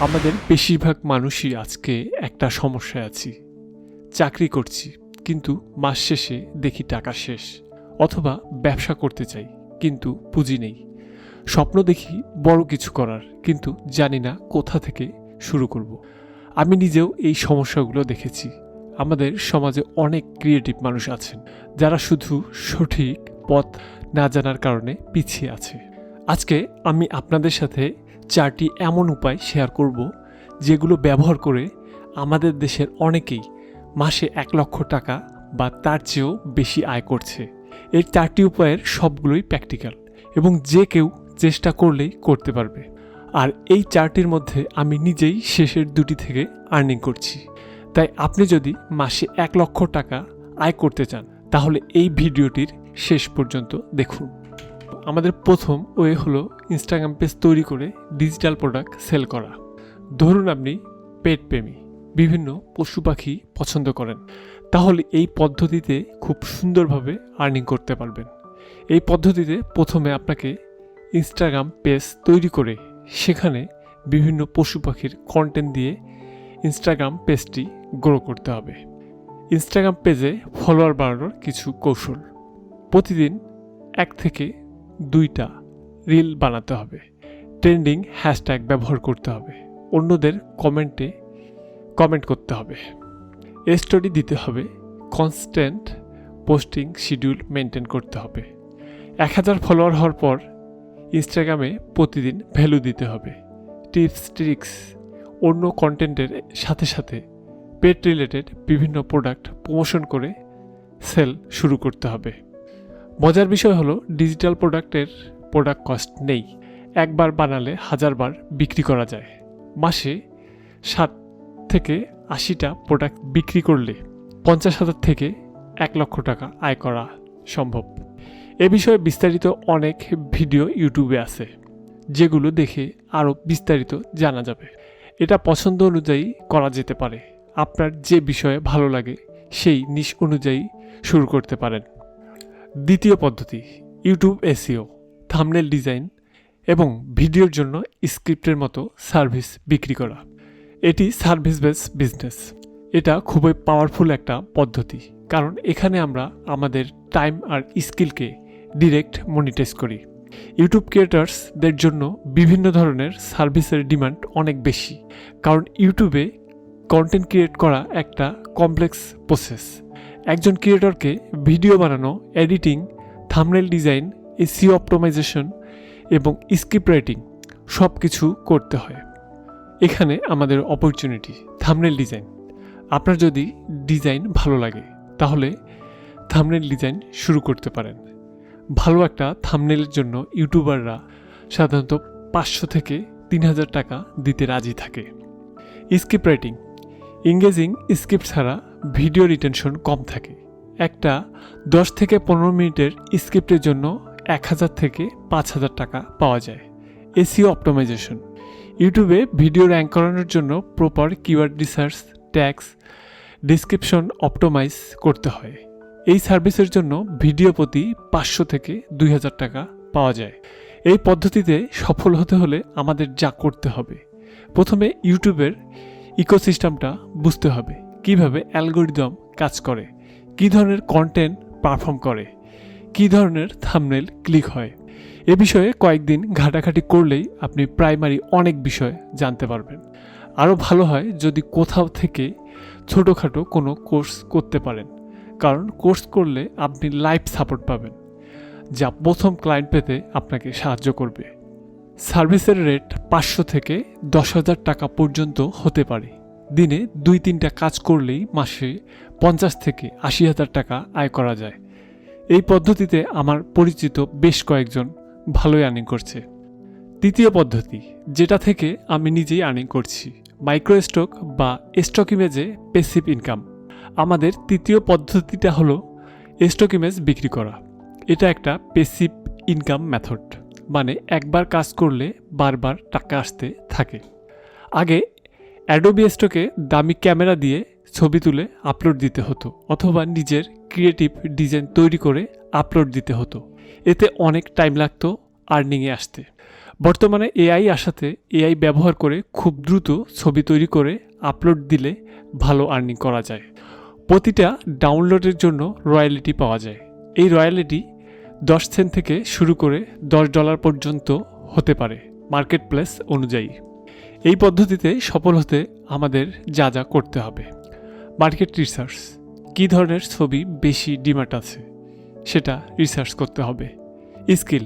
আমাদের বেশিরভাগ মানুষই আজকে একটা সমস্যায় আছি। চাকরি করছি, কিন্তু মাস শেষে দেখি টাকা শেষ, অথবা ব্যবসা করতে চাই, কিন্তু পুঁজি নেই। স্বপ্ন দেখি বড় কিছু করার, কিন্তু জানি না কোথা থেকে শুরু করব। আমি নিজেও এই সমস্যাগুলো দেখেছি। আমাদের সমাজে অনেক ক্রিয়েটিভ মানুষ আছেন, যারা শুধু সঠিক পথ না জানার কারণে পিছিয়ে আছে। আজকে আমি আপনাদের সাথে চারটি এমন উপায় শেয়ার করব যেগুলো ব্যবহার করে আমাদের দেশের অনেকেই মাসে এক লক্ষ টাকা বা তার চেয়েও বেশি আয় করছে। এই চারটি উপায়ের সবগুলোই প্র্যাকটিক্যাল এবং যে কেউ চেষ্টা করলেই করতে পারবে। আর এই চারটির মধ্যে আমি নিজেই শেষের দুটি থেকে আর্নিং করছি। তাই আপনি যদি মাসে এক লক্ষ টাকা আয় করতে চান, তাহলে এই ভিডিওটির শেষ পর্যন্ত দেখুন। আমাদের প্রথম ওয়ে হলো ইনস্টাগ্রাম পেজ তৈরি করে ডিজিটাল প্রোডাক্ট সেল করা। ধরুন আপনি পেট প্রেমী, বিভিন্ন পশু পাখি পছন্দ করেন। তাহলে এই পদ্ধতিতে খুব সুন্দরভাবে আর্নিং করতে পারবেন। এই পদ্ধতিতে প্রথমে আপনাকে ইনস্টাগ্রাম পেজ তৈরি করে সেখানে বিভিন্ন পশু পাখির কন্টেন্ট দিয়ে ইনস্টাগ্রাম পেজটি গ্রো করতে হবে। ইনস্টাগ্রাম পেজে ফলোয়ার বাড়ানোর কিছু কৌশল। প্রতিদিন এক থেকে দুইটা রিল বানাতে হবে। ট্রেন্ডিং হ্যাশট্যাগ ব্যবহার করতে হবে। অন্যদের কমেন্টে কমেন্ট করতে হবে। স্টোরি দিতে হবে। কনস্ট্যান্ট পোস্টিং শিডিউল মেনটেন করতে হবে। এক হাজার ফলোয়ার হওয়ার পর ইনস্টাগ্রামে প্রতিদিন ভ্যালু দিতে হবে। টিপস, ট্রিক্স, অন্য কন্টেন্টের সাথে সাথে পেট রিলেটেড বিভিন্ন প্রোডাক্ট প্রমোশন করে সেল শুরু করতে হবে। মজার বিষয় হলো ডিজিটাল প্রোডাক্টের প্রোডাক্ট কস্ট নেই। একবার বানালে হাজারবার বিক্রি করা যায়। মাসে সাত থেকে আশিটা প্রোডাক্ট বিক্রি করলে পঞ্চাশ হাজার থেকে এক লক্ষ টাকা আয় করা সম্ভব। এ বিষয়ে বিস্তারিত অনেক ভিডিও ইউটিউবে আছে, যেগুলো দেখে আরও বিস্তারিত জানা যাবে। এটা পছন্দ অনুযায়ী করা যেতে পারে। আপনার যে বিষয়ে ভালো লাগে, সেই নিশ অনুযায়ী শুরু করতে পারেন। দ্বিতীয় পদ্ধতি, ইউটিউব এসিও থামনেল ডিজাইন এবং ভিডিওর জন্য স্ক্রিপ্টের মতো সার্ভিস বিক্রি করা। এটি সার্ভিস বেস বিজনেস। এটা খুবই পাওয়ারফুল একটা পদ্ধতি, কারণ এখানে আমরা আমাদের টাইম আর স্কিলকে ডিরেক্ট মনিটাইজ করি। ইউটিউব ক্রিয়েটার্সদের জন্য বিভিন্ন ধরনের সার্ভিসের ডিমান্ড অনেক বেশি, কারণ ইউটিউবে কন্টেন্ট ক্রিয়েট করা একটা কমপ্লেক্স প্রসেস একজন ক্রিয়েটরকে ভিডিও বানানো, editing, thumbnail design SEO optimization এবং স্ক্রিপ্ট রাইটিং সব কিছু করতে হয়। এখানে আমাদের অপরচুনিটি, থামনেল ডিজাইন। আপনার যদি ডিজাইন ভালো লাগে, তাহলে থামনেল ডিজাইন শুরু করতে পারেন। ভালো একটা থামনেলের জন্য ইউটিউবাররা সাধারণত পাঁচশো থেকে তিন হাজার টাকা দিতে রাজি থাকে। স্ক্রিপ্ট রাইটিং ইংগেজিং স্ক্রিপ্ট ছাড়া ভিডিও রিটেনশন কম থাকে। একটা দশ থেকে পনেরো মিনিটের স্ক্রিপ্টের জন্য এক হাজার থেকে পাঁচ হাজার টাকা পাওয়া যায়। SEO optimisation. ইউটিউবে ভিডিও র্যাঙ্ক করানোর জন্য proper keyword research, tags, description optimise করতে হয়। এই সার্ভিসের জন্য ভিডিও প্রতি পাঁচশো থেকে দুই হাজার টাকা পাওয়া যায়। এই পদ্ধতিতে সফল হতে হলে আমাদের যা করতে হবে। প্রথমে ইউটিউবের ইকোসিস্টেমটা বুঝতে হবে। কীভাবে অ্যালগোরিদম কাজ করে? কী ধরনের কন্টেন্ট পারফর্ম করে? কী ধরনের থামনেল ক্লিক হয়? এ বিষয়ে কয়েকদিন ঘাটাঘাটি করলেই আপনি প্রাইমারি অনেক বিষয় জানতে পারবেন। আরও ভালো হয় যদি কোথাও থেকে ছোটোখাটো কোনো কোর্স করতে পারেন। কারণ কোর্স করলে আপনি লাইফ সাপোর্ট পাবেন, যা প্রথম ক্লায়েন্ট পেতে আপনাকে সাহায্য করবে। সার্ভিসের রেট পাঁচশো থেকে দশ হাজার টাকা পর্যন্ত হতে পারে। দিনে দুই তিনটা কাজ করলেই মাসে পঞ্চাশ থেকে আশি হাজার টাকা আয় করা যায়। এই পদ্ধতিতে আমার পরিচিত বেশ কয়েকজন ভালোই আর্নিং করছে। তৃতীয় পদ্ধতি, যেটা থেকে আমি নিজেই আর্নিং করছি মাইক্রো স্টক বা স্টক ইমেজে পেসিভ ইনকাম আমাদের তৃতীয় পদ্ধতিটা হলো স্টক ইমেজ বিক্রি করা। এটা একটা পেসিভ ইনকাম মেথড মানে একবার কাজ করলে বারবার টাকা আসতে থাকে। আগে অ্যাডোবি স্টকে দামি ক্যামেরা দিয়ে ছবি তুলে আপলোড দিতে হতো, অথবা নিজের ক্রিয়েটিভ ডিজাইন তৈরি করে আপলোড দিতে হতো। এতে অনেক টাইম লাগতো আর্নিংয়ে আসতে। বর্তমানে এআই আসাতে এআই ব্যবহার করে খুব দ্রুত ছবি তৈরি করে আপলোড দিলে ভালো আর্নিং করা যায়। প্রতিটা ডাউনলোডের জন্য রয়্যালিটি পাওয়া যায়। এই রয়্যালিটি দশ সেন্ট থেকে শুরু করে দশ ডলার পর্যন্ত হতে পারে মার্কেট প্লেস অনুযায়ী। এই পদ্ধতিতে সফল হতে আমাদের যা যা করতে হবে। মার্কেট রিসার্চ কী ধরনের ছবি বেশি ডিমান্ড আছে, সেটা রিসার্চ করতে হবে। স্কিল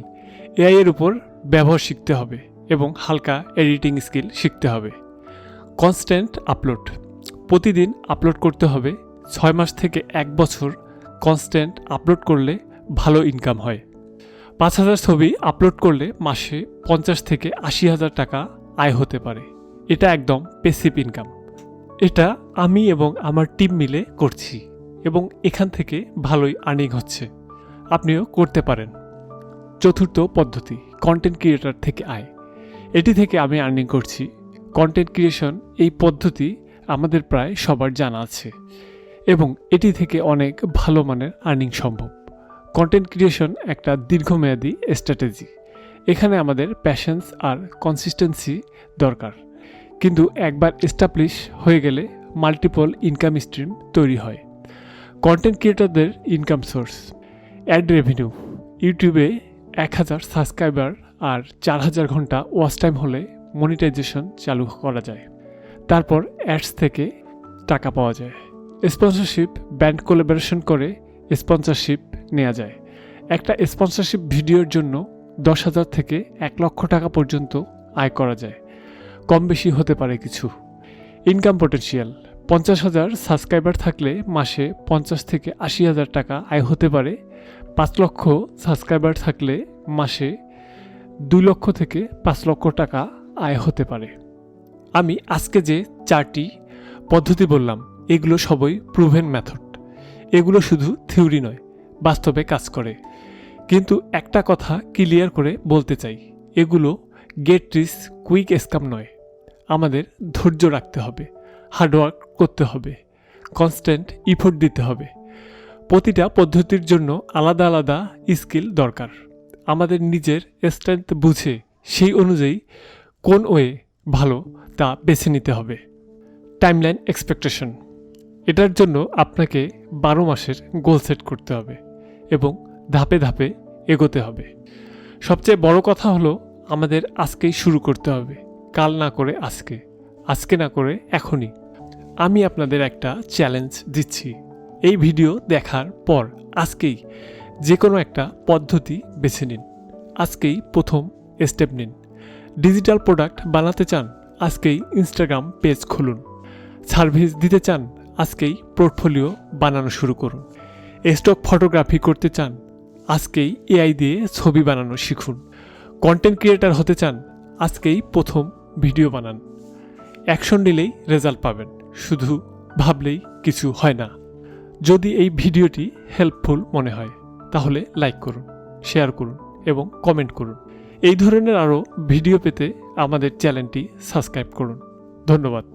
এআই এর উপর ব্যবহার শিখতে হবে এবং হালকা এডিটিং স্কিল শিখতে হবে। কনস্ট্যান্ট আপলোড প্রতিদিন আপলোড করতে হবে, ছয় মাস থেকে এক বছর কনস্ট্যান্ট আপলোড করলে ভালো ইনকাম হয়। পাঁচ হাজার ছবি আপলোড করলে মাসে পঞ্চাশ থেকে আশি হাজার টাকা আয় হতে পারে। এটা একদম পেসিভ ইনকাম এটা আমি এবং আমার টিম মিলে করছি এবং এখান থেকে ভালোই আর্নিং হচ্ছে। আপনিও করতে পারেন। চতুর্থ পদ্ধতি কন্টেন্ট ক্রিয়েটার থেকে আয়। এটি থেকে আমি আর্নিং করছি। কন্টেন্ট ক্রিয়েশন এই পদ্ধতি আমাদের প্রায় সবার জানা আছে এবং এটি থেকে অনেক ভালো মানের আর্নিং সম্ভব। কন্টেন্ট ক্রিয়েশন একটা দীর্ঘমেয়াদী স্ট্র্যাটেজি এখানে আমাদের প্যাশন্স আর কনসিস্টেন্সি দরকার। কিন্তু একবার এস্টাবলিশ হয়ে গেলে মাল্টিপল ইনকাম স্ট্রিম তৈরি হয়। কন্টেন্ট ক্রিয়েটরদের ইনকাম সোর্স অ্যাড রেভিনিউ ইউটিউবে এক হাজার সাবস্ক্রাইবার আর চার হাজার ঘণ্টা ওয়াচ টাইম হলে মনিটাইজেশন চালু করা যায়। তারপর অ্যাডস থেকে টাকা পাওয়া যায়। স্পন্সরশিপ ব্যান্ড কোলাবোরেশন করে স্পন্সরশিপ নেওয়া যায়। একটা স্পন্সরশিপ ভিডিওর জন্য দশ হাজার থেকে এক লক্ষ টাকা পর্যন্ত আয় করা যায়। কম বেশি হতে পারে কিছু। ইনকাম পটেনশিয়াল পঞ্চাশ হাজার সাবস্ক্রাইবার থাকলে মাসে পঞ্চাশ থেকে আশি হাজার টাকা আয় হতে পারে। পাঁচ লক্ষ সাবস্ক্রাইবার থাকলে মাসে দুই লক্ষ থেকে পাঁচ লক্ষ টাকা আয় হতে পারে। আমি আজকে যে চারটি পদ্ধতি বললাম, এগুলো সবই প্রুভেন মেথড এগুলো শুধু থিওরি নয়, বাস্তবে কাজ করে। কিন্তু একটা কথা ক্লিয়ার করে বলতে চাই। এগুলো গেট রিস কুইক স্কাম নয়। আমাদের ধৈর্য রাখতে হবে হার্ডওয়ার্ক করতে হবে কনস্ট্যান্ট ইফোর্ট দিতে হবে। প্রতিটা পদ্ধতির জন্য আলাদা আলাদা স্কিল দরকার। আমাদের নিজের স্ট্রেংথ বুঝে সেই অনুযায়ী কোন ওয়ে ভালো তা বেছে নিতে হবে। টাইমলাইন এক্সপেকটেশন এটার জন্য আপনাকে বারো মাসের গোল সেট করতে হবে এবং ধাপে ধাপে এগোতে হবে। সবচেয়ে বড় কথা হলো আমাদের আজকেই শুরু করতে হবে। কাল না করে আজকে। আজকে না করে এখনই। আমি আপনাদের একটা চ্যালেঞ্জ দিচ্ছি। এই ভিডিও দেখার পর আজকেই যে কোনো একটা পদ্ধতি বেছে নিন। আজকেই প্রথম স্টেপ নিন। ডিজিটাল প্রোডাক্ট বানাতে চান, আজকেই ইনস্টাগ্রাম পেজ খুলুন। সার্ভিস দিতে চান, আজকেই পোর্টফোলিও বানানো শুরু করুন। স্টক ফটোগ্রাফি করতে চান আজকেই এআই দিয়ে ছবি বানানো শিখুন। কন্টেন্ট ক্রিয়েটার হতে চান, আজকেই প্রথম ভিডিও বানান। অ্যাকশন নিলেই রেজাল্ট পাবেন, শুধু ভাবলেই কিছু হয় না। যদি এই ভিডিওটি হেল্পফুল মনে হয়, তাহলে লাইক করুন শেয়ার করুন এবং কমেন্ট করুন। এই ধরনের আরও ভিডিও পেতে আমাদের চ্যানেলটি সাবস্ক্রাইব করুন। ধন্যবাদ।